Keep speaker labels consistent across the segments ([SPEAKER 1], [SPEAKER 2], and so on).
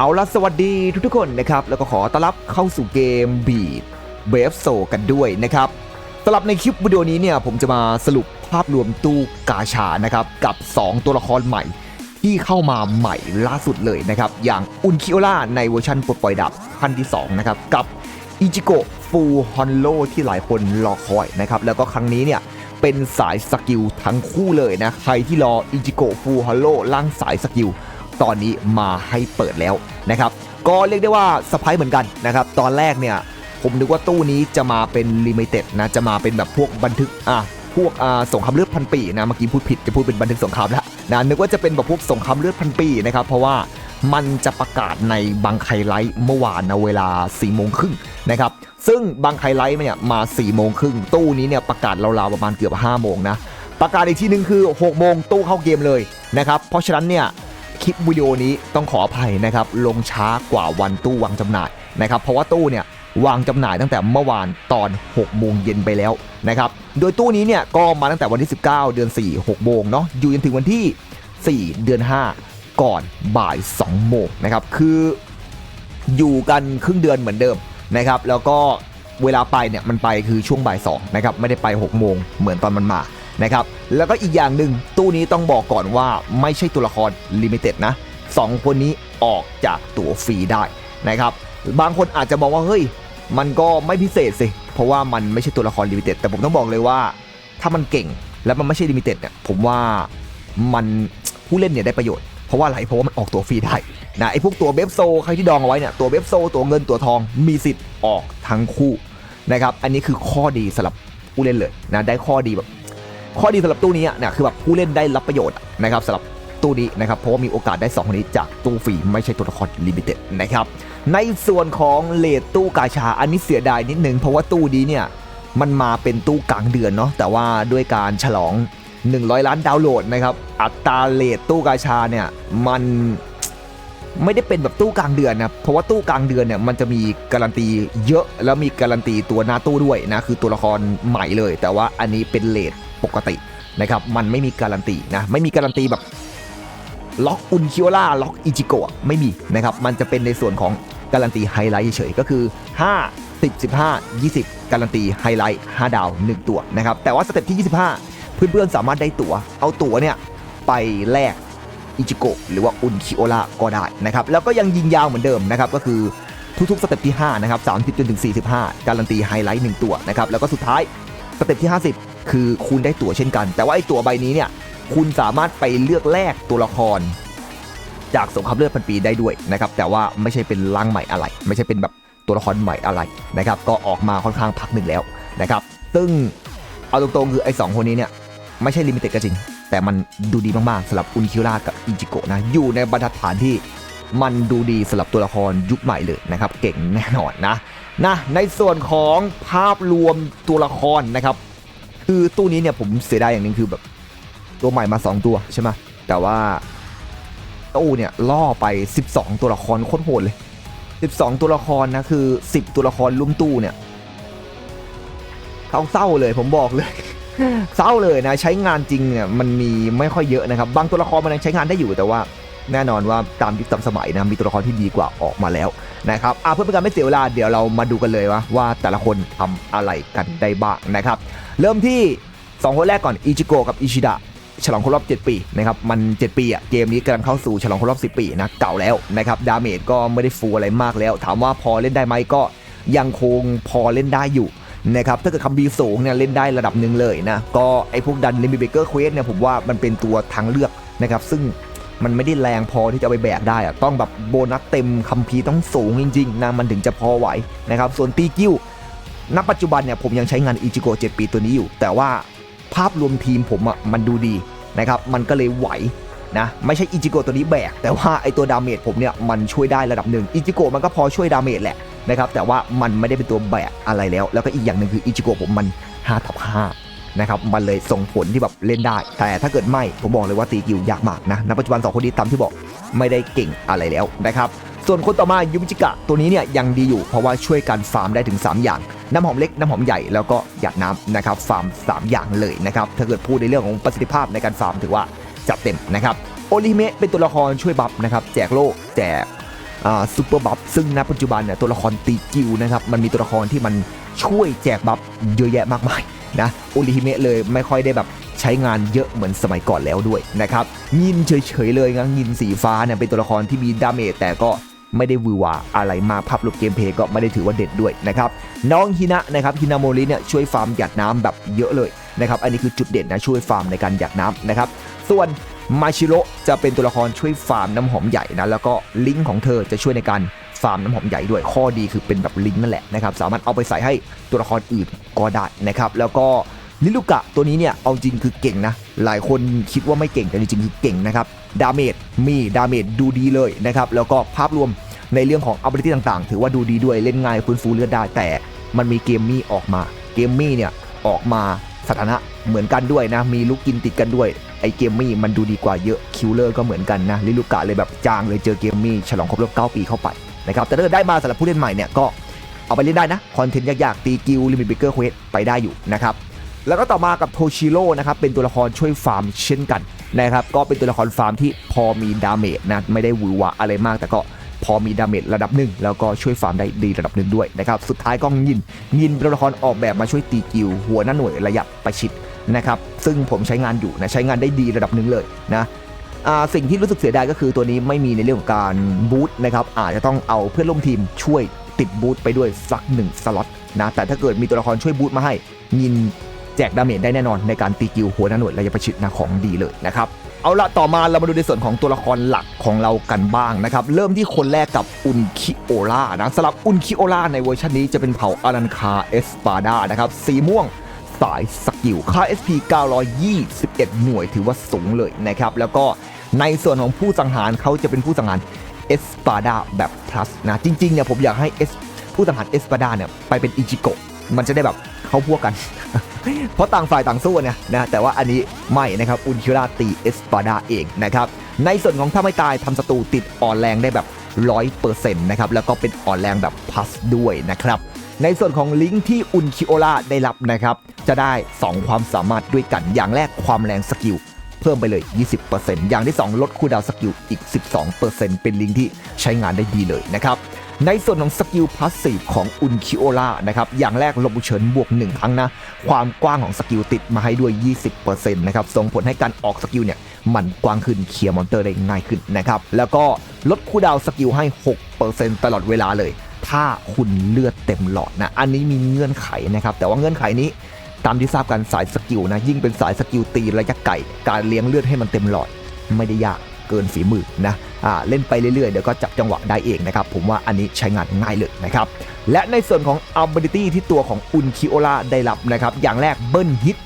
[SPEAKER 1] เอาละสวัสดีทุกๆคนนะครับ แล้วก็ขอต้อนรับเข้าสู่เกมบีดเบฟโซกันด้วยนะครับสำหรับในคลิปวิดีโอนี้เนี่ยผมจะมาสรุปภาพรวมตู้กาชานะครับ กับ 2 ตัวละครใหม่ ที่เข้ามาใหม่ล่าสุดเลยนะครับ อย่างอุนคิโอล่าในเวอร์ชันปลดปล่อยดับขั้นที่ 2 นะครับ กับอิจิโกะฟูฮอนโลที่หลายคนรอคอยนะครับ แล้วก็ครั้งนี้เนี่ยเป็นสายสกิลทั้งคู่เลยนะ ใครที่รออิจิโกะฟูฮอลโลล่างสายสกิล ตอนนี้มาให้เปิดแล้วนะครับก็เรียกได้ว่าสไปเหมือนกันนะครับตอนแรกเนี่ยผมนึกว่าตู้นี้จะมาเป็นลิมิเต็ดนะจะมาเป็นแบบพวกบันทึกอะพวกอ่าสงครามเลือดพันปีนะเมื่อกี้พูดผิดจะพูดเป็นบันทึกสงครามแล้วนะนึกว่าจะเป็นแบบพวกสงครามเลือดพันปีนะครับเพราะว่ามันจะประกาศในบังไคไลท์เมื่อวานนะเวลา4ี่โมงครึ่งนะครับซึ่งบังไคไลท์เนี่ยมา4ี่โมงครึ่งตู้นี้เนี่ยประกาศราวๆประมาณเกือบ5้าโมงนะประกาศอีกทีหนึงคือ6โมงตู้เข้าเกมเลยนะครับเพราะฉะนั้นเนี่ย คลิปวิดีโอนี้ต้องขออภัยนะครับลงช้ากว่าวันตู้วางจำหน่ายนะครับเพราะว่าตู้เนี่ยวางจำหน่ายตั้งแต่เมื่อวานตอน 6 โมงเย็นไปแล้วนะครับโดยตู้นี้เนี่ยก็มาตั้งแต่วันที่ 19 เดือน 4 6 โมงเนาะอยู่จนถึงวันที่ 4 เดือน 5 ก่อนบ่าย 2 โมงนะครับคืออยู่กันครึ่งเดือนเหมือนเดิมนะครับแล้วก็เวลาไปเนี่ยมันไปคือช่วงบ่าย2นะครับไม่ได้ไป 6 โมงเหมือนตอนมันมา นะครับ แล้วก็อีกอย่างหนึ่งตู้นี้ต้องบอกก่อนว่าไม่ใช่ตัวละครลิมิเต็ดนะสองคนนี้ออกจากตัวฟรีได้นะครับบางคนอาจจะมองว่าเฮ้ย มันก็ไม่พิเศษสิ เพราะว่ามันไม่ใช่ตัวละครลิมิเต็ดแต่ผมต้องบอกเลยว่า ถ้ามันเก่งแล้วมันไม่ใช่ลิมิเต็ดเนี่ยผมว่ามันผู้เล่นเนี่ยได้ประโยชน์เพราะว่าอะไรเพราะว่ามันออกตัวฟรีได้นะไอ้พวกตัวเบฟโซใครที่ดองเอาไว้เนี่ยตัวเบฟโซตัวเงินตัวทองมีสิทธิ์ออกทั้งคู่นะครับอันนี้คือข้อดีสำหรับผู้เล่นเลยนะได้ข้อดีแบบ ข้อดีสำหรับตู้นี้เนี่ยคือแบบผู้เล่นได้รับประโยชน์นะครับสำหรับตู้นี้นะครับเพราะว่ามีโอกาสได้2คนนี้จากตู้ฟรีไม่ใช่ตัวละครลิมิเต็ดนะครับในส่วนของเลทตู้กาชาอันนี้เสียดายนิดนึงเพราะว่าตู้นี้เนี่ยมันมาเป็นตู้กลางเดือนเนาะแต่ว่าด้วยการฉลอง 100 ล้านดาวน์โหลดนะครับอัตราเลทตู้กาชาเนี่ยมันไม่ได้เป็นแบบตู้กลางเดือนนะเพราะว่าตู้กลางเดือนเนี่ยมันจะมีการันตีเยอะแล้วมีการันตีตัวหน้าตู้ด้วยนะคือตัวละครใหม่เลย แต่ว่าอันนี้เป็นเลท ปกตินะครับมันไม่มีการันตีนะไม่มีการันตีแบบล็อกอุนคิโอล่าล็อกอิจิโกะไม่มีนะครับมันจะเป็นในส่วนของการันตีไฮไลท์เฉยๆก็คือ 5 10 15 20 การันตีไฮไลท์5ดาว 1 ตัวนะครับแต่ว่าสเต็ปที่ 25 เพื่อนๆสามารถได้ตัว๋ว เอาตั๋วเนี่ยไปแลกอิจิโกะหรือว่าอุนคิโอล่าก็ได้นะครับแล้วก็ยังยิงยาวเหมือนเดิมนะครับก็คือทุกๆสเต็ปที่5นะครับ30จนถึง45 การันตีไฮไลท์1ตัวนะครับแล้วก็สุดท้ายสเต็ปที่ 50 คือคุณได้ตั๋วเช่นกัน แต่ว่าไอ้ตั๋วใบนี้เนี่ยคุณสามารถไปเลือกแลกตัวละคร จากสงครามเลือดพันปีได้ด้วยนะครับแต่ว่าไม่ใช่เป็นร่างใหม่อะไร ไม่ใช่เป็นแบบตัวละครใหม่อะไรนะครับก็ออกมาค่อนข้างพักหนึ่งแล้วนะครับซึ่งเอาตรงๆคือไอ้สองคนนี้เนี่ยไม่ใช่ลิมิเต็ดก็จริง แต่มันดูดีมากๆสำหรับอุนคิวรากับอิจิโกะนะอยู่ในบรรทัดฐานที่มันดูดีสำหรับตัวละครยุคใหม่เลยนะครับ เก่งแน่นอนนะนะในส่วนของภาพรวมตัวละครนะครับ คือตู้นี้เนี่ยผมเสียดายอย่างหนึ่งคือแบบตัวใหม่มา 2 ตัวใช่ไหมแต่ว่าตู้เนี่ยล่อไป 12 ตัวละครโคตรโหดเลย 12 ตัวละครนะคือ 10 ตัวละครลุ่มตู้เนี่ยเขาเศร้าเลยผมบอกเลย เศร้าเลยนะใช้งานจริงเนี่ยมันมีไม่ค่อยเยอะนะครับ บางตัวละครมันยังใช้งานได้อยู่แต่ว่าแน่นอนว่าตามยุคตามสมัยนะมีตัวละครที่ดีกว่าออกมาแล้วนะครับอะเพื่อเป็นการไม่เสียเวลาเดี๋ยวเรามาดูกันเลยว่าว่าแต่ละคนทำอะไรกันได้บ้างนะครับ เริ่มที่ 2 คนแรกก่อนอิจิโกะกับอิชิดะฉลองครบรอบ 7 ปีนะครับมัน 7 ปีอะเกมนี้กำลังเข้าสู่ฉลองครบรอบ 10 ปีนะเก่าแล้วนะครับดาเมจก็ไม่ได้ฟูอะไรมากแล้ว ถามว่าพอเล่นได้ไหมก็ยังคงพอเล่นได้อยู่นะครับถ้าเกิดคำบีสูงเนี่ยเล่นได้ระดับหนึ่งเลยนะก็ไอพวกดันลิมิเบเกอร์เควสเนี่ยผมว่ามันเป็นตัวทางเลือกนะครับซึ่งมันไม่ได้แรงพอที่จะไปแบกได้อะต้องแบบโบนัสเต็มคัมภีร์ต้องสูงจริงๆนะมันถึงจะพอไหวนะครับส่วนตีกิ้ว ณปัจจุบันเนี่ยผมยังใช้งานอิจิโกะ7ปีตัวนี้อยู่ แต่ว่าภาพรวมทีมผมอะมันดูดีนะครับ มันก็เลยไหวนะ ไม่ใช่อิจิโกะตัวนี้แบก แต่ว่าไอตัวดาเมจผมเนี่ยมันช่วยได้ระดับหนึ่งอิจิโกะมันก็พอช่วยดาเมจแหละนะครับ แต่ว่ามันไม่ได้เป็นตัวแบกอะไรแล้ว แล้วก็อีกอย่างหนึ่งคืออิจิโกะผมมัน5ทับ5นะครับ มันเลยส่งผลที่แบบเล่นได้ แต่ถ้าเกิดไม่ ผมบอกเลยว่าตีกิวยากมากนะ ณ ปัจจุบัน2คนนี้ตามที่บอกไม่ได้เก่งอะไรแล้วนะครับ ส่วนคนต่อมายูมิจิกะตัวนี้เนี่ยยังดีอยู่เพราะว่าช่วยกันฟาร์มได้ถึง 3 อย่าง น้ำหอมเล็ก น้ำหอมใหญ่แล้วก็หยาดน้ำนะครับฟาร์ม 3 อย่างเลยนะครับถ้าเกิดพูดในเรื่องของประสิทธิภาพในการฟาร์มถือว่าจัดเต็มนะครับโอริเมะเป็นตัวละครช่วยบัฟนะครับแจกโล่แจกซูเปอร์บัฟซึ่งณปัจจุบันเนี่ยตัวละครตีกิวนะครับมันมีตัวละครที่มันช่วยแจกบัฟเยอะแยะมากมายนะโอริฮิเมะเลยไม่ค่อยได้แบบใช้งานเยอะเหมือนสมัยก่อนแล้วด้วยนะครับยินเฉยๆเลยนะยินสีฟ้าเนี่ยเป็นตัวละครที่มีดาเมจแต่ก็ ไม่ได้วือหวาอะไรมาภาพรูปเกมเพลย์ก็ไม่ได้ถือว่าเด็ดด้วยนะครับ น้องฮินะนะครับฮินาโมริเนี่ยช่วยฟาร์มหยัดน้ำแบบเยอะเลยนะครับ อันนี้คือจุดเด่นนะช่วยฟาร์มในการหยัดน้ำนะครับ ส่วนมาชิโร่จะเป็นตัวละครช่วยฟาร์มน้ำหอมใหญ่นะแล้วก็ลิงก์ของเธอจะช่วยในการฟาร์มน้ำหอมใหญ่ด้วยข้อดีคือเป็นแบบลิงก์นั่นแหละนะครับ สามารถเอาไปใส่ให้ตัวละครอื่นก็ได้นะครับ แล้วก็ ลิลูกะตัวนี้เนี่ยเอาจริงคือเก่งนะ หลายคนคิดว่าไม่เก่งแต่จริงๆคือเก่งนะครับ ดาเมจมีดาเมจดูดีเลยนะครับ แล้วก็ภาพรวมในเรื่องของ ability ต่างๆ ถือว่าดูดีด้วยเล่นง่ายฟื้นฟูเลือดได้แต่มันมีเกมมี่ออกมา เกมมี่เนี่ยออกมาสถานะเหมือนกันด้วยนะ มีลูกกินติดกันด้วย ไอเกมมี่มันดูดีกว่าเยอะคิวเลอร์ก็เหมือนกันนะลิลูกะเลยแบบจางเลยเจอเกมมี่ฉลองครบรอบ9ปีเข้าไปนะครับแต่ถ้าเกิดได้มาสำหรับผู้เล่นใหม่เนี่ยก็เอาไปเล่นได้นะ คอนเทนต์ยากๆ ตีกิลลิมิตเบเกอร์เควสไปได้อยู่นะครับ แล้วก็ต่อมากับโทชิโร่นะครับเป็นตัวละครช่วยฟาร์มเช่นกันนะครับก็เป็นตัวละครฟาร์มที่พอมีดาเมจนะไม่ได้หวือหวาอะไรมาก แต่ก็พอมีดาเมจระดับหนึ่งแล้วก็ช่วยฟาร์มได้ดีระดับหนึ่งด้วยนะครับสุดท้ายก็ยินยินเป็นตัวละครออกแบบมาช่วยตีกิลหัวหน้าหน่วยระยะประชิดนะครับซึ่งผมใช้งานอยู่นะใช้งานได้ดีระดับหนึ่งเลยนะสิ่งที่รู้สึกเสียดายก็คือตัวนี้ไม่มีในเรื่องของการบูตนะครับอาจจะต้องเอาเพื่อนร่วมทีมช่วยติดบูตไปด้วยสักหนึ่งสล็อตนะแต่ถ้าเกิดมีตัวละครช่วยบูตมาให้ยิน แจกดาเมจได้แน่นอนในการตีกิวหัวหน้าหน่วยระยะประชิดนะของดีเลยนะครับเอาละต่อมาเรามาดูในส่วนของตัวละครหลักของเรากันบ้างนะครับ เริ่มที่คนแรกกับอุนคิโอล่านะสำหรับอุนคิโอล่าในเวอร์ชันนี้จะเป็นเผ่าอารันคาเอสปาดานะครับสีม่วงสายสกิลค่า SP 921 หน่วยถือว่าสูงเลยนะครับ แล้วก็ในส่วนของผู้สังหารเขาจะเป็นผู้สังหารเอสปาดาแบบ plus นะ จริงๆเนี่ยผมอยากให้ผู้สังหารเอสปาดาเนี่ยไปเป็นอิจิโกะ มันจะได้แบบเข้าพวกกัน เพราะต่างฝ่ายต่างสู้เนี่ยนะแต่ว่าอันนี้ไม่นะครับอุนคิราตีเอสปาดาเองนะครับในส่วนของถ้าไม่ตายทำศัตรูติดอ่อนแรงได้แบบ100%นต์นะครับแล้วก็เป็นอ่อนแรงแบบพัสด้วยนะครับในส่วนของลิงก์ที่อุนคิโอล่าได้รับนะครับจะได้ 2 ความสามารถด้วยกันอย่างแรกความแรงสกิลเพิ่มไปเลย 20%อย่างที่ 2 ลดคูดาวสกิลอีก 12%เป็นลิงก์ที่ใช้งานได้ดีเลยนะครับ ในส่วนของสกิลพาสซีฟของอุนคิโอล่านะครับอย่างแรกลบเฉินบวก 1 ครั้งนะ ความกว้างของสกิลติดมาให้ด้วย 20%นะครับส่งผลให้การออกสกิลเนี่ยมันกว้างขึ้นเคลียร์มอนเตอร์ได้ง่ายขึ้นนะครับแล้วก็ลดคูดาวสกิลให้ 6%ตลอดเวลาเลย ถ้าคุณเลือดเต็มหลอดนะอันนี้มีเงื่อนไขนะครับแต่ว่าเงื่อนไขนี้ตามที่ทราบกันสายสกิลนะยิ่งเป็นสายสกิลตีระยะไกลการเลี้ยงเลือดให้มันเต็มหลอดไม่ได้ยาก เกินฝีมือนะอ่าเล่นไปเรื่อยๆ เดี๋ยวก็จับจังหวะได้เองนะครับ ผมว่าอันนี้ใช้งานง่ายเลยนะครับ และในส่วนของ ability ที่ตัวของอุนคิโอลาได้รับนะครับ อย่างแรกเบิ้ลฮิต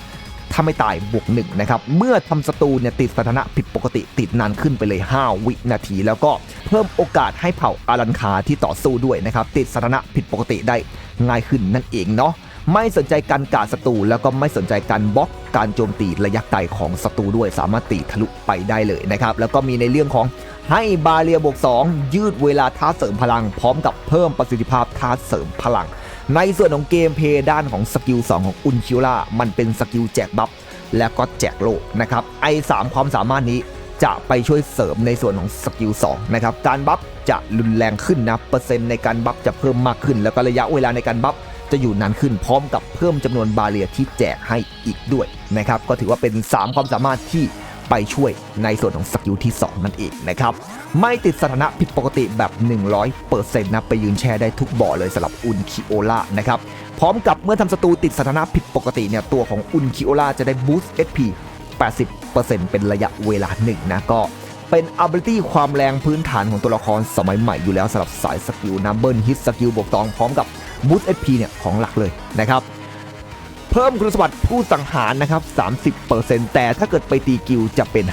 [SPEAKER 1] ถ้าไม่ตายบวกหนึ่งนะครับ เมื่อทำศัตรูเนี่ยติดสถานะผิดปกติติดนานขึ้นไปเลย 5 วินาที แล้วก็เพิ่มโอกาสให้เผ่าอารันคาที่ต่อสู้ด้วยนะครับ ติดสถานะผิดปกติได้ง่ายขึ้นนั่นเองเนาะ ไม่สนใจการกาดศัตรูแล้วก็ไม่สนใจการบล็อกการโจมตีระยะไกลของศัตรูด้วยสามารถตีทะลุไปได้เลยนะครับแล้วก็มีในเรื่องของให้บาเรียบวก2 ยืดเวลาท่าเสริมพลัง พร้อมกับเพิ่มประสิทธิภาพท่าเสริมพลัง ในส่วนของเกมเพย์ด้านของสกิล2ของอุนคิล่ามันเป็นสกิลแจกบัฟและก็แจกโลกนะครับไอสามความสามารถนี้จะไปช่วยเสริมในส่วนของสกิล2นะครับการบัฟจะรุนแรงขึ้นนะเปอร์เซ็นต์ในการบัฟจะเพิ่มมากขึ้น แล้วก็ระยะเวลาในการบัฟ จะอยู่นานขึ้นพร้อมกับเพิ่มจำนวนบาเรียที่แจกให้อีกด้วยนะครับก็ถือว่าเป็น 3 ความสามารถที่ไปช่วยในส่วนของสกิลที่ 2 นั่นเองนะครับ ไม่ติดสถานะผิดปกติแบบ 100%นะไปยืนแช่ได้ทุกบ่อเลยสำหรับอุนคิโอล่านะครับ พร้อมกับเมื่อทำศัตรูติดสถานะผิดปกติเนี่ยตัวของอุนคิโอล่าจะได้บูสต์ HP 80%เป็นระยะเวลาหนึ่งนะก็ เป็น ability ความแรงพื้นฐานของตัวละครสมัยใหม่อยู่แล้วสำหรับสายสกิลนะเบิลฮิตสกิลบวกตองพร้อมกับบูสต์ HP เนี่ยของหลักเลยนะครับเพิ่มคุณสมบัติผู้สังหารนะครับ 30%แต่ถ้าเกิดไปตีกิลจะเป็น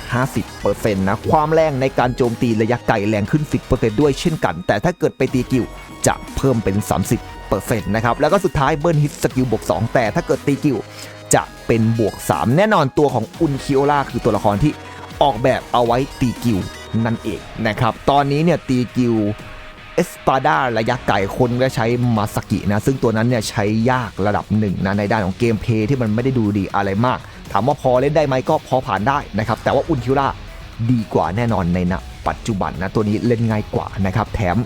[SPEAKER 1] 50%นะ ความแรงในการโจมตีระยะไกลแรงขึ้น 10%ด้วยเช่นกัน แต่ถ้าเกิดไปตีกิลจะเพิ่มเป็น 30%นะครับ แล้วก็สุดท้ายเบิร์นฮิตสกิลบวก 2 แต่ถ้าเกิดตีกิลจะเป็นบวก 3 แน่นอนตัวของอุนคิโอล่าคือตัวละครที่ ออกแบบเอาไว้ตีกิวนั่นเองนะครับ ตอนนี้เนี่ยตีกิวเอสปาดาระยะไกลคนก็ใช้มาสกินะ ซึ่งตัวนั้นเนี่ยใช้ยากระดับหนึ่งนะในด้านของเกมเพย์ที่มันไม่ได้ดูดีอะไรมาก ถามว่าพอเล่นได้ไหมก็พอผ่านได้นะครับ แต่ว่าอุนคิวราดีกว่าแน่นอนในณปัจจุบันนะ ตัวนี้เล่นง่ายกว่านะครับ แถม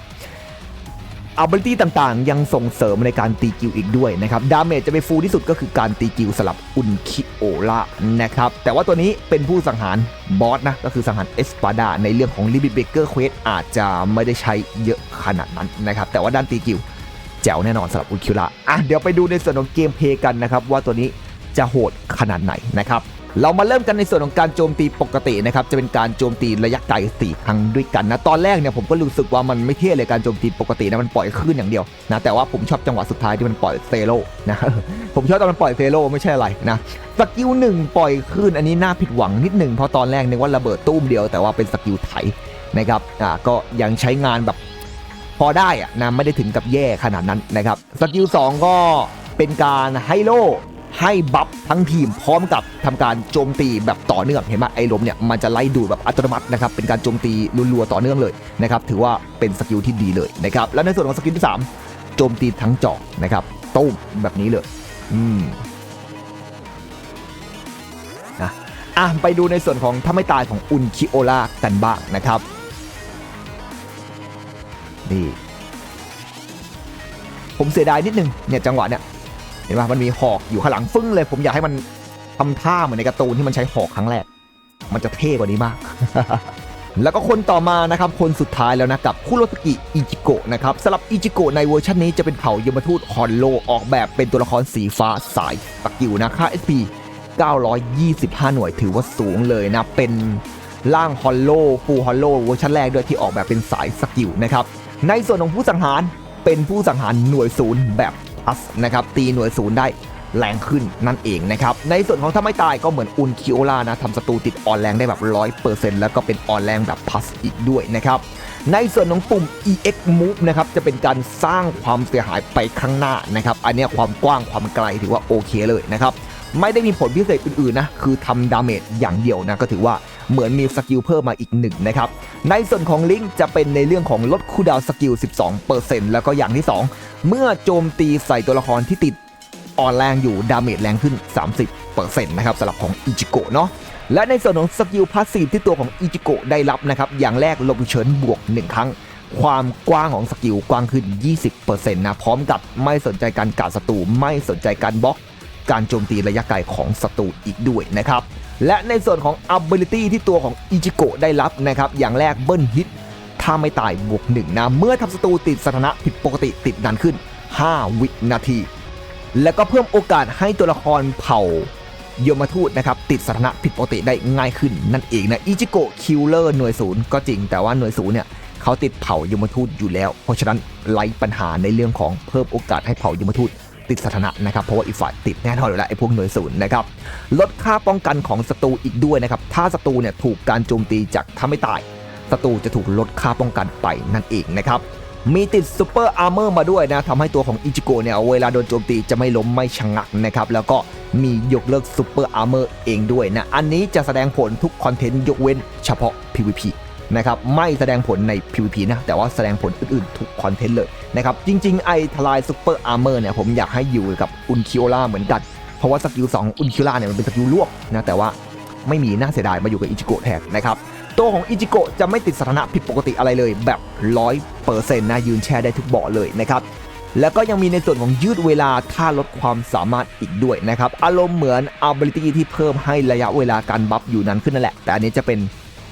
[SPEAKER 1] ability ต่างๆ ยังส่งเสริมในการตีกิวอีกด้วยนะครับ ดาเมจจะไปฟูลที่สุดก็คือการตีกิวสลับอุนคิโอล่านะครับ แต่ว่าตัวนี้เป็นผู้สังหารบอสนะ ก็คือสังหารเอสปาดาในเรื่องของ Limit Breaker Quest อาจจะไม่ได้ใช้เยอะขนาดนั้นนะครับ แต่ว่าด้านตีกิวแจ๋วแน่นอนสำหรับอุนคิโอล่าอะเดี๋ยวไปดูในส่วนของเกมเพย์กันนะครับว่าตัวนี้จะโหดขนาดไหนนะครับ เรามาเริ่มกันในส่วนของการโจมตีปกตินะครับ จะเป็นการโจมตีระยะไกล4ครั้งด้วยกันนะ ตอนแรกเนี่ยผมก็รู้สึกว่ามันไม่เท่เลยการโจมตีปกตินะมันปล่อยคลื่นอย่างเดียวนะแต่ว่าผมชอบจังหวะสุดท้ายที่มันปล่อยเซโลนะผมชอบตอนมันปล่อยเซโลไม่ใช่อะไรนะสกิลหนึ่งปล่อยคลื่นอันนี้น่าผิดหวังนิดหนึ่งเพราะตอนแรกนึกว่าระเบิดตู้มเดียวแต่ว่าเป็นสกิลไถนะครับอ่าก็ยังใช้งานแบบพอได้อะนะไม่ได้ถึงกับแย่ขนาดนั้นนะครับสกิล2ก็เป็นการให้โล ให้บัฟทั้งทีมพร้อมกับทำการโจมตีแบบต่อเนื่องเห็นไหมไอ้ลมเนี่ยมันจะไล่ดูดแบบอัตโนมัตินะครับเป็นการโจมตีรัวๆต่อเนื่องเลยนะครับถือว่าเป็นสกิลที่ดีเลยนะครับแล้วในส่วนของสกิลที่ 3 โจมตีทั้งจอนะครับตุ้มแบบนี้เลยอืมนะอะไปดูในส่วนของถ้าไม่ตายของอุนคิโอล่ากันบ้างนะครับนี่ผมเสียดายนิดนึงเนี่ยจังหวะเนี่ย เห็นไหมมันมีหอกอยู่ข้างหลังฟึ้งเลย ผมอยากให้มันทำท่าเหมือนในการ์ตูนที่มันใช้หอกครั้งแรก มันจะเท่กว่านี้มาก แล้วก็คนต่อมานะครับ คนสุดท้ายแล้วนะกับคุโรสกิอิจิโกะนะครับสำหรับอิจิโกะในเวอร์ชันนี้จะเป็นเผ่ายมทูตฮอนโลออกแบบเป็นตัวละครสีฟ้าสายสกิลนะค่า SP 925 หน่วยถือว่าสูงเลยนะ เป็นร่างฮอลโลฟูฮอลโลเวอร์ชันแรกด้วยที่ออกแบบเป็นสายสกิลนะครับ ในส่วนของผู้สังหารเป็นผู้สังหารหน่วยศูนย์แบบัสนะครับตีหน่วยศูนย์ได้แรงขึ้นนั่นเองนะครับ ในส่วนของถ้าไม่ตายก็เหมือนอุนคิโอลานะทำศัตรูติดออนแรงได้แบบ 100%แล้วก็เป็นออนแรงแบบพัสอีกด้วยนะครับ ในส่วนของปุ่ม EX Move นะครับจะเป็นการสร้างความเสียหายไปข้างหน้านะครับ อันนี้ความกว้างความไกลถือว่าโอเคเลยนะครับ ไม่ได้มีผลพิเศษอื่นๆนะ คือทำดาเมจอย่างเดียวนะ ก็ถือว่าเหมือนมีสกิลเพิ่มมาอีกหนึ่งนะครับ ในส่วนของลิงก์จะเป็นในเรื่องของลดคูดาวสกิล 12%แล้วก็อย่างที่ 2 เมื่อโจมตีใส่ตัวละครที่ติดอ่อนแรงอยู่ดาเมจแรงขึ้น 30%นะครับสำหรับของอิจิโกะเนาะและในส่วนของสกิลพาสซีฟที่ตัวของอิจิโกะได้รับนะครับ อย่างแรกลบเชิญบวก 1 ครั้ง ความกว้างของสกิลกว้างขึ้น 20%นะ พร้อมกับไม่สนใจการกัดศัตรูไม่สนใจการบล็อก การโจมตีระยะไกลของศัตรูอีกด้วยนะครับ และในส่วนของ ability ที่ตัวของอิจิโกะได้รับนะครับ อย่างแรกเบิ้ลฮิต ถ้าไม่ตายบวกหนึ่งนะ เมื่อทำศัตรูติดสถานะผิดปกติติดนานขึ้น 5 วินาที แล้วก็เพิ่มโอกาสให้ตัวละครเผ่ายมทูตนะครับติดสถานะผิดปกติได้ง่ายขึ้นนั่นเองนะอิจิโกะคิลเลอร์หน่วยศูนย์ก็จริงแต่ว่าหน่วยศูนย์เนี่ยเขาติดเผ่ายมทูตอยู่แล้ว เพราะฉะนั้นไล่ปัญหาในเรื่องของเพิ่มโอกาสให้เผ่ายมทูต ติดสถานะนะครับเพราะว่าอีกฝ่ายติดแน่นอนอยู่แล้วไอ้พวกหน่วยศูนย์นะครับลดค่าป้องกันของศัตรูอีกด้วยนะครับถ้าศัตรูเนี่ยถูกการโจมตีจากถ้าไม่ตายศัตรูจะถูกลดค่าป้องกันไปนั่นเองนะครับมีติดซูเปอร์อาร์เมอร์มาด้วยนะทำให้ตัวของอิจิโกเนี่ยเวลาโดนโจมตีจะไม่ล้มไม่ชะงักนะครับแล้วก็มียกเลิกซูเปอร์อาร์เมอร์เองด้วยนะอันนี้จะแสดงผลทุกคอนเทนต์ยกเว้นเฉพาะ PVP นะครับไม่แสดงผลใน PVP นะ แต่ว่าแสดงผลอื่นๆ ทุกคอนเทนต์เลยนะครับจริงๆ ไอ้ทลายซูเปอร์อาร์เมอร์เนี่ยผมอยากให้อยู่กับอุนคิโอล่าเหมือนกัน เพราะว่าสกิล2อุนคิโอล่าเนี่ยมันเป็นสกิลลวกนะแต่ว่าไม่มีน่าเสียดายมาอยู่กับอิจิโกะแทนนะครับตัวของอิจิโกะจะไม่ติดสถานะผิดปกติอะไรเลยแบบร้อยเปอร์เซ็นต์นะยืนแช่ได้ทุกเบาะเลยนะครับแล้วก็ยังมีในส่วนของยืดเวลาถ้าลดความสามารถอีกด้วยนะครับ อารมณ์เหมือน ability ที่เพิ่มให้ระยะเวลาการบัฟอยู่นานขึ้นนั่นแหละ แต่อันนี้จะเป็น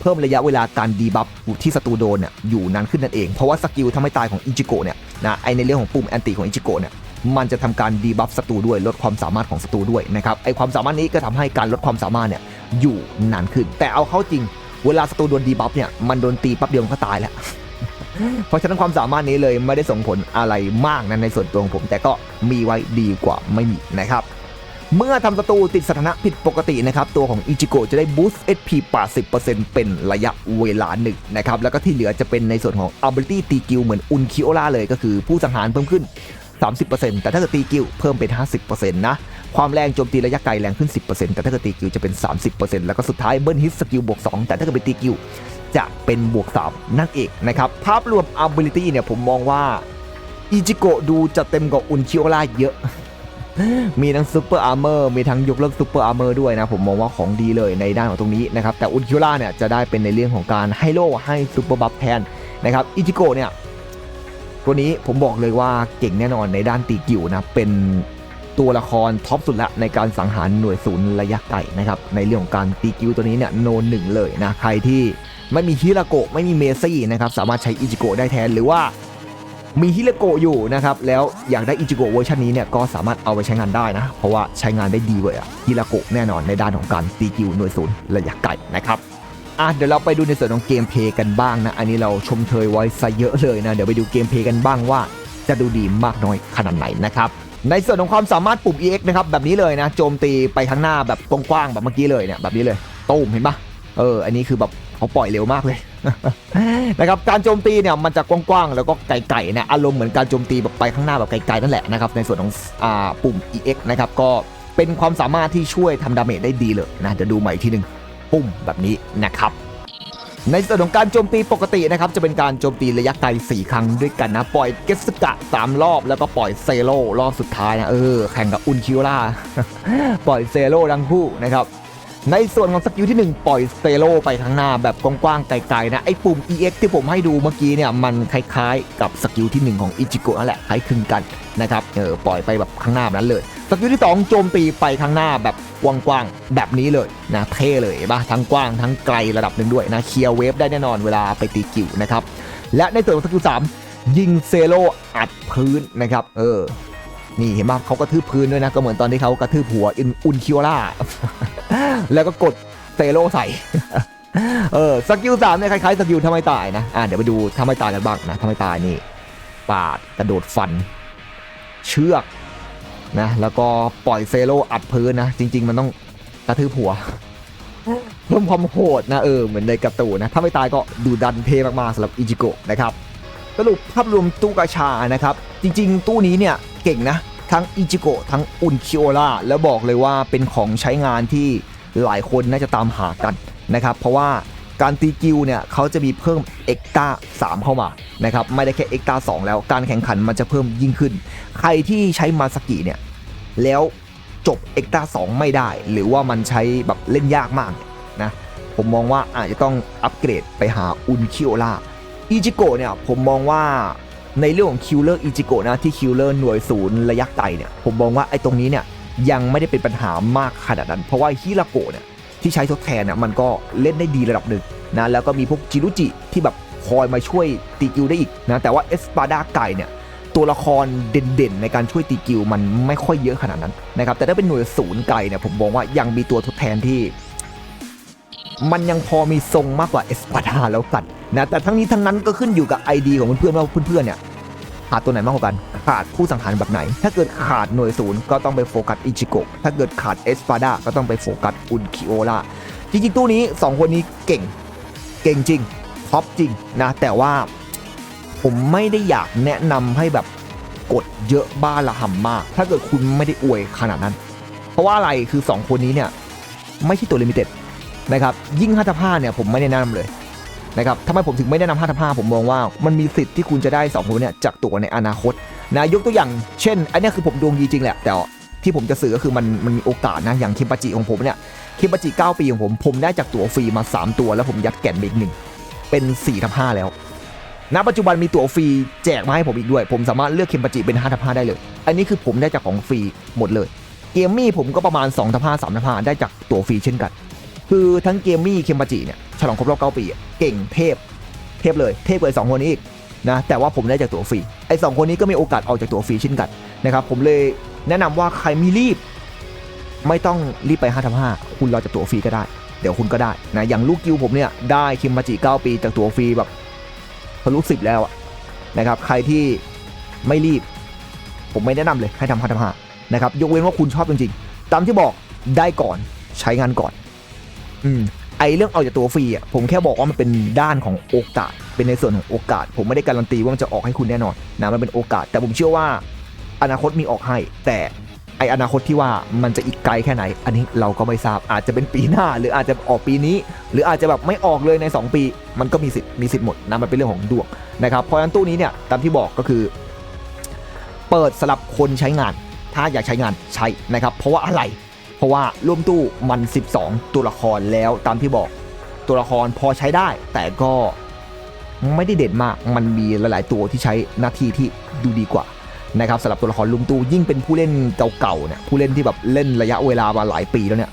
[SPEAKER 1] เพิ่มระยะเวลาการดีบัฟที่ศัตรูโดนเนี่ยอยู่นานขึ้นนั่นเอง เพราะว่าสกิลทำให้ตายของอิจิโกะเนี่ยนะไอในเรื่องของปุ่มแอนตี้ของอิจิโกะเนี่ยมันจะทำการดีบัฟศัตรูด้วยลดความสามารถของศัตรูด้วยนะครับไอความสามารถนี้ก็ทำให้การลดความสามารถเนี่ยอยู่นานขึ้น แต่เอาเข้าจริง เวลาศัตรูโดนดีบัฟเนี่ยมันโดนตีปั๊บเดียวก็ตายแล้วเพราะฉะนั้นความสามารถนี้เลยไม่ได้ส่งผลอะไรมากนะในส่วนตัวของผม แต่ก็มีไว้ดีกว่าไม่มีนะครับ เมื่อทำศัตรูติดสถานะผิดปกตินะครับ ตัวของอิจิโกะจะได้บูสต์ HP 80%เป็นระยะเวลาหนึ่งนะครับ แล้วก็ที่เหลือจะเป็นในส่วนของ ability ตีกิลเหมือนอุนคิโอล่าเลยก็คือผู้สังหารเพิ่มขึ้น 30%แต่ถ้าเกิดตีกิลเพิ่มเป็น 50%นะ ความแรงโจมตีระยะไกลแรงขึ้น 10%แต่ถ้าเกิดตีกิลจะเป็น 30%แล้วก็สุดท้ายเบิ้ลฮิตสกิลบวก 2 แต่ถ้าเกิดเป็นตีกิลจะเป็นบวก 3 นั่นเองนะครับ ภาพรวม ability เนี่ยผมมองว่าอิจิโกะดูจะเต็มกว่าอุนคิโอล่าเยอะ มีทั้งซูเปอร์อาร์เมอร์มีทั้งยกเลิกซูเปอร์อาร์เมอร์ด้วยนะ ผมมองว่าของดีเลยในด้านของตรงนี้นะครับแต่อุนคิวล่าเนี่ยจะได้เป็นในเรื่องของการให้โล่ให้ซูเปอร์บัฟแทนนะครับอิจิโกะเนี่ยตัวนี้ผมบอกเลยว่าเก่งแน่นอนในด้านตีกิวนะเป็นตัวละครท็อปสุดละในการสังหารหน่วยศูนย์ระยะไกลนะครับในเรื่องของการตีกิวตัวนี้เนี่ยโนนหนึ่งเลยนะใครที่ไม่มีฮิราโกะไม่มีเมซี่นะครับสามารถใช้อิจิโกะได้แทนหรือว่า มีฮิราโกะอยู่นะครับ แล้วอยากได้อิจิโกะเวอร์ชันนี้เนี่ยก็สามารถเอาไปใช้งานได้นะ เพราะว่าใช้งานได้ดีเลยอะฮิราโกะแน่นอนในด้านของการตีกิวหน่วยศูนย์ระยะไกลนะครับอะเดี๋ยวเราไปดูในส่วนของเกมเพย์กันบ้างนะ อันนี้เราชมเชยไว้ซะเยอะเลยนะ เดี๋ยวไปดูเกมเพย์กันบ้างว่า จะดูดีมากน้อยขนาดไหนนะครับในส่วนของความสามารถปุ่ม EX นะครับแบบนี้เลยนะโจมตีไปข้างหน้าแบบกว้างๆแบบเมื่อกี้เลยเนี่ยแบบนี้เลยตูมเห็นปะเอออันนี้คือแบบ เขาปล่อยเร็วมากเลยนะครับการโจมตีเนี่ยมันจะกว้างๆแล้วก็ไกลๆนะอารมณ์เหมือนการโจมตีแบบไปข้างหน้าแบบไกลๆนั่นแหละนะครับในส่วนของอ่าปุ่ม EX นะครับก็เป็นความสามารถที่ช่วยทำดาเมจได้ดีเลยนะเดี๋ยวดูใหม่อีกทีหนึ่งปุ่มแบบนี้นะครับในส่วนของการโจมตีปกตินะครับจะเป็นการโจมตีระยะไกล4ครั้งด้วยกันนะปล่อยเกสกะ 3 รอบแล้วก็ปล่อยเซโร่รอบสุดท้ายนะเออแข่งกับอุนคิวล่าปล่อยเซโร่ทั้งคู่นะครับ ในส่วนของสกิลที่ 1 ปล่อยเซโร่ไปข้างหน้าแบบกว้างๆไกลๆนะ ไอ้ปุ่ม EX ที่ผมให้ดูเมื่อกี้เนี่ย มันคล้ายๆกับสกิลที่ 1 ของอิจิโกะนั่นแหละคล้ายคลึงกันนะครับ เออปล่อยไปแบบข้างหน้านั้นเลย สกิลที่ 2 โจมตีไปข้างหน้าแบบกว้างๆแบบนี้เลยนะเท่เลยเห็นปะทั้งกว้างทั้งไกลระดับหนึ่งด้วยนะเคลียร์เวฟได้แน่นอนเวลาไปตีกิวนะครับและในส่วนของสกิล3ยิงเซโลอัดพื้นนะครับเออนี่เห็นปะเขากระทืบพื้นด้วยนะก็เหมือนตอนที่เขากระทืบหัวอุนคิวล่า แล้วก็กดเซโลใส่ เออสกิลสามเนี่ยคล้ายๆสกิลทำไมตายนะอ่าเดี๋ยวไปดูทำไมตายกันบ้างนะทำไมตายนี่ปาดกระโดดฟัน เชือกนะแล้วก็ปล่อยเซโลอัดพื้นนะ จริง ๆ มันต้องกระทืบหัวเพิ่มความโหดนะเออเหมือนในกร์ตูนนะ ถ้าไม่ตายก็ดูดันเทมากๆสำหรับอิจิโกะนะครับสรุปภาพรวมตู้กาชานะครับ จริง ๆ ตู้นี้เนี่ยเก่งนะ ทั้งอิจิโกะทั้งอุนคิโอล่าแล้วบอกเลยว่าเป็นของใช้งานที่หลายคนน่าจะตามหากันนะครับเพราะว่าการตีกิวเนี่ยเขาจะมีเพิ่มเอ็กตา3เข้ามานะครับไม่ได้แค่เอ็กตา2แล้วการแข่งขันมันจะเพิ่มยิ่งขึ้น ใครที่ใช้มาสกิเนี่ยแล้วจบเอ็กตา2ไม่ได้ หรือว่ามันใช้แบบเล่นยากมากนะผมมองว่าอาจจะต้องอัปเกรดไปหาอุนคิโอล่าอิจิโกะเนี่ยผมมองว่า ในเรื่องของคิวเลอร์อิจิโกะนะที่คิวเลอร์หน่วยศูนย์ระยะไกลเนี่ยผมมองว่าไอ้ตรงนี้เนี่ยยังไม่ได้เป็นปัญหามากขนาดนั้น เพราะว่าฮิราโกะเนี่ยที่ใช้ทดแทนเนี่ยมันก็เล่นได้ดีระดับหนึ่งนะแล้วก็มีพวกจิรุจิที่แบบคอยมาช่วยตีกิวได้อีกนะแต่ว่าเอสปาดาไก่เนี่ยตัวละครเด่นๆ ในการช่วยตีกิวมันไม่ค่อยเยอะขนาดนั้นนะครับแต่ถ้าเป็นหน่วยศูนย์ไก่เนี่ยผมมองว่ายังมีตัวทดแทนที่ มันยังพอมีทรงมากกว่าเอสปาดาแล้วกัน นะแต่ทั้งนี้ทั้งนั้นก็ขึ้นอยู่กับ ID ของเพื่อนๆว่าเพื่อนๆเนี่ยขาดตัวไหนมากกว่ากัน ขาดผู้สังหารแบบไหน ถ้าเกิดขาดหน่วยศูนย์ก็ต้องไปโฟกัสอิจิโกะถ้าเกิดขาดเอสปาดาก็ต้องไปโฟกัสอุนคิโอล่าจริงๆ ตู้นี้ 2 คนนี้เก่ง เก่งจริงท็อปจริงนะ แต่ว่าผมไม่ได้อยากแนะนำให้แบบกดเยอะบ้าละห่ำมาก ถ้าเกิดคุณไม่ได้อวยขนาดนั้น เพราะว่าอะไรคือ 2 คนนี้เนี่ยไม่ใช่ตัวลิมิเต็ดนะครับยิ่ง5ทับ5เนี่ยผมไม่แนะนำเลย นะครับทำไมผมถึงไม่แนะนำ5ทับ5ผมมองว่ามันมีสิทธิ์ที่คุณจะได้2คนเนี่ยจากตัวในอนาคตนะยกตัวอย่างเช่น อันนี้คือผมดวงดีจริงแหละแต่ที่ผมจะสื่อก็คือมันมันมีโอกาสนะอย่างคิมปาจิของผมเนี่ยคิมปาจิ9ปีของผม ผมได้จากตัวฟรีมา 3 ตัว แล้วผมยัดแก่นไปอีกหนึ่งเป็น4ทับ5แล้วณปัจจุบันมีตั๋วฟรีแจกมาให้ผมอีกด้วย ผมสามารถเลือกเคมปาจิเป็น5ทับ5ได้เลย อันนี้คือผมได้จากของฟรีหมดเลย เกมมี่ผมก็ประมาณ2ทับ5 3ทับ5ได้จากตั๋วฟรีเช่นกัน คือทั้งเกมมี่เคมปจิเนี่ยฉลองครบรอบ9ปีเก่งเทพเทพเลยเทพเลยสองคนนี้อีกนะแต่ว่าผมได้จากตั๋วฟรีไอ้สองคนนี้ก็มีโอกาสออกจากตั๋วฟรีเช่นกันนะครับผมเลยแนะนำว่าใครมีรีบ ไม่ต้องรีบไป5ทับ5คุณรอจากตั๋วฟรีก็ได้ เดี๋ยวคุณก็ได้นะอย่างลูกกิวผมเนี่ยได้เคมปาจิ9ปีจากตั๋วฟรีแบบทะลุสิบแล้วนะครับใครที่ไม่รีบ ผมไม่แนะนำเลยให้ทำพัฒนานะครับยกเว้นว่าคุณชอบจริงๆตามที่บอกได้ก่อนใช้งานก่อน อืม ไอเรื่องเอาจากตัวฟรีอะผมแค่บอกว่ามันเป็นด้านของโอกาส เป็นในส่วนของโอกาส ผมไม่ได้การันตีว่ามันจะออกให้คุณแน่นอนนะมันเป็นโอกาส แต่ผมเชื่อว่า อนาคตมีออกให้ แต่ไออนาคตที่ว่ามันจะอีกไกลแค่ไหน อันนี้เราก็ไม่ทราบอาจจะเป็นปีหน้า หรืออาจจะออกปีนี้ หรืออาจจะแบบไม่ออกเลยใน 2 ปี มันก็มีสิทธิ์มีสิทธิ์หมดนะมันเป็นเรื่องของดวงนะครับเพราะฉะนั้นตู้นี้เนี่ยตามที่บอกก็คือ เปิดสำหรับคนใช้งาน ถ้าอยากใช้งานใช้นะครับเพราะว่าอะไร ราะว่าร่วมตู้มัน 12 ตัวละครแล้วตามที่บอกตัวละครพอใช้ได้ แต่ก็ไม่ได้เด่นมากมันมีหลาย ๆ ตัวที่ใช้หน้าที่ที่ดูดีกว่านะครับสำหรับตัวละครลุมตู้ยิ่งเป็นผู้เล่นเก่าๆเนี่ยผู้เล่นที่แบบเล่นระยะเวลามาหลายปีแล้วเนี่ย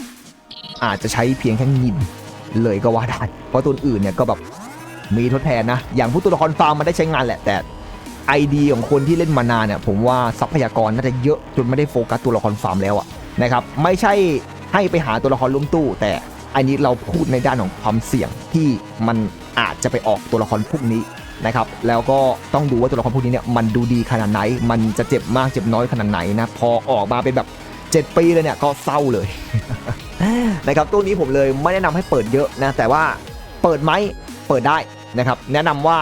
[SPEAKER 1] อาจจะใช้เพียงแค่ยินเลยก็ว่าได้เพราะตัวอื่นเนี่ยก็แบบมีทดแทนนะ อย่างผู้ตัวละครฟาร์มมันได้ใช้งานแหละ แต่ไอเดียของคนที่เล่นมานานเนี่ยผมว่าทรัพยากรน่าจะเยอะจนไม่ได้โฟกัสตัวละครฟาร์มแล้วอะ นะครับไม่ใช่ให้ไปหาตัวละครลุมตู้ แต่อันนี้เราพูดในด้านของความเสี่ยงที่มันอาจจะไปออกตัวละครพวกนี้นะครับแล้วก็ต้องดูว่าตัวละครพวกนี้เนี่ยมันดูดีขนาดไหน มันจะเจ็บมากเจ็บน้อยขนาดไหนนะพอออกมาเป็นแบบ 7 ปีเลยเนี่ยก็เศร้าเลยนะครับตัวนี้ผมเลยไม่แนะนำให้เปิดเยอะนะแต่ว่าเปิดไหมเปิดได้นะครับแนะนำว่า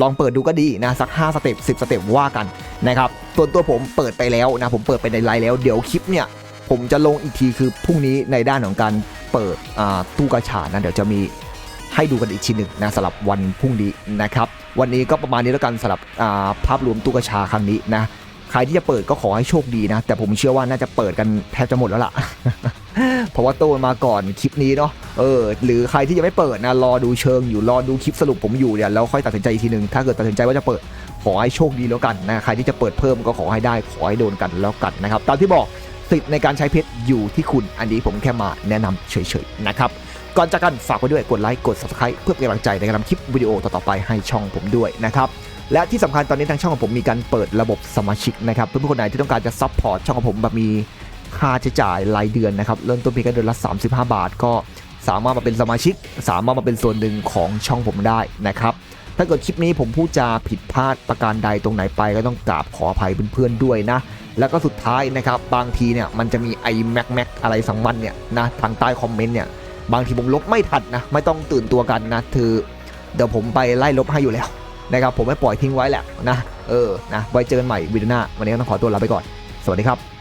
[SPEAKER 1] ลองเปิดดูก็ดีนะสัก 5 สเต็ป10 สเต็ปว่ากันนะครับส่วนตัวผมเปิดไปแล้วนะผมเปิดไปในไลน์แล้วเดี๋ยวคลิปเนี่ย ผมจะลงอีกทีคือพรุ่งนี้ในด้านของการเปิดตู้กระชานะเดี๋ยวจะมีให้ดูกันอีกทีหนึ่งนะสำหรับวันพรุ่งนี้นะครับ วันนี้ก็ประมาณนี้แล้วกันสำหรับภาพรวมตู้กระชาครั้งนี้นะใครที่จะเปิดก็ขอให้โชคดีนะ แต่ผมเชื่อว่าน่าจะเปิดกันแทบจะหมดแล้วล่ะ เพราะว่าตู้มันมาก่อนคลิปนี้เนาะเออ หรือใครที่ยังไม่เปิดนะรอดูเชิงอยู่รอดูคลิปสรุปผมอยู่เนี่ยแล้วค่อยตัดสินใจอีกทีหนึ่งถ้าเกิดตัดสินใจว่าจะเปิดขอให้โชคดีแล้วกันนะใครที่จะเปิดเพิ่มก็ขอให้ได้ขอให้โดนกันแล้วกันนะครับตามที่บอก สิทธิ์ในการใช้เพชรอยู่ที่คุณ อันนี้ผมแค่มาแนะนำเฉยๆนะครับ ก่อนจากกันฝากไว้ด้วยกดไลค์กด subscribe เพื่อเป็นกำลังใจในการทำคลิปวิดีโอต่อๆไปให้ช่องผมด้วยนะครับและที่สำคัญตอนนี้ทางช่องของผมมีการเปิดระบบสมาชิกนะครับเพื่อนๆคนไหนที่ต้องการจะซัพพอร์ตช่องของผมแบบมีค่าใช้จ่ายรายเดือนนะครับเริ่มต้นเพียงแค่เดือนละ 35 บาท ก็สามารถมาเป็นสมาชิก สามารถมาเป็นส่วนหนึ่งของช่องผมได้นะครับถ้าเกิดคลิปนี้ผมพูดจาผิดพลาดประการใดตรงไหนไปก็ต้องกราบขออภัยเพื่อนๆด้วยนะ แล้วก็สุดท้ายนะครับบางทีเนี่ยมันจะมีไอแม็กแม็กอะไรสังมันเนี่ยนะทางใต้คอมเมนต์เนี่ยบางทีผมลบไม่ทันนะไม่ต้องตื่นตัวกันนะคือเดี๋ยวผมไปไล่ลบให้อยู่แล้วนะครับผมไม่ปล่อยทิ้งไว้แหละนะเออนะไว้เจอกันใหม่วิดีโอหน้าวันนี้ต้องขอตัวลาไปก่อน สวัสดีครับ